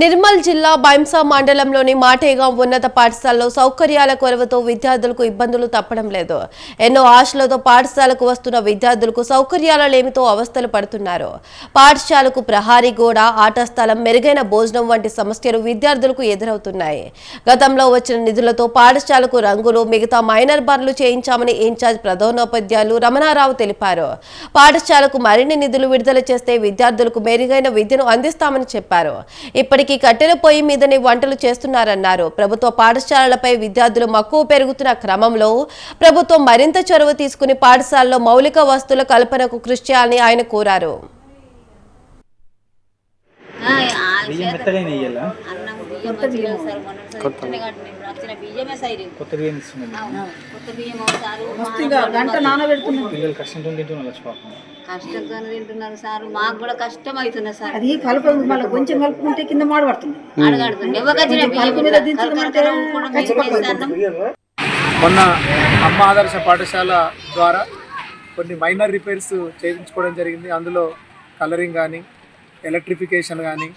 నిర్మల్ జిల్లా బైంసా మండలంలోని మాటేగాం ఉన్నత పాఠశాలలో సౌకర్యాల కొరవతో విద్యార్థులకు ఇబ్బందులు తప్పడం లేదు. ఎన్నో ఆశలతో పాఠశాలకు వస్తున్న విద్యార్థులకు సౌకర్యాల లేమితో అవస్థలు పడుతున్నారు. పాఠశాలకు ప్రహారీ గోడ ఆట స్థలం మెరుగైన భోజనం వంటి సమస్యలు విద్యార్థులకు ఎదురవుతున్నాయి. గతంలో వచ్చిన నిధులతో పాఠశాలకు రంగులు మిగతా మైనర్ బార్లు చేయించామని ఇన్ఛార్జ్ ప్రధానోపాధ్యాయులు రమణారావు తెలిపారు. పాఠశాలకు మరిన్ని నిధులు విడుదల చేస్తే విద్యార్థులకు మెరుగైన విద్యను అందిస్తామని చెప్పారు. ఇప్పటి ఇప్పటికీ కట్టెల పొయ్యి మీదనే వంటలు చేస్తున్నారన్నారు. ప్రభుత్వ పాఠశాలలపై విద్యార్థులు మక్కువ పెరుగుతున్న క్రమంలో ప్రభుత్వం మరింత చొరవ తీసుకుని పాఠశాలలో మౌలిక వస్తువుల కల్పనకు కృషి చేయాలని ఆయన కోరారు. బియ్యం. వచ్చిన బియ్యమే సైరు కొత్త బియ్యం కొత్త బియ్యం గంట నానబెడుతున్నాం పిల్లలు కష్టంతో తింటున్నారు వచ్చి పాపం. కష్టంతో తింటున్నారు సార్ మాకు కూడా కష్టం సార్. అది కలుపు మళ్ళీ కొంచెం కలుపుకుంటే కింద మాడబడుతుంది అడగడుతుంది ఎవరికొచ్చిన బియ్యం మొన్న అమ్మ ఆదర్శ పాఠశాల ద్వారా కొన్ని మైనర్ రిపేర్స్ చేయించుకోవడం జరిగింది. అందులో కలరింగ్ కానీ ఎలక్ట్రిఫికేషన్ కానీ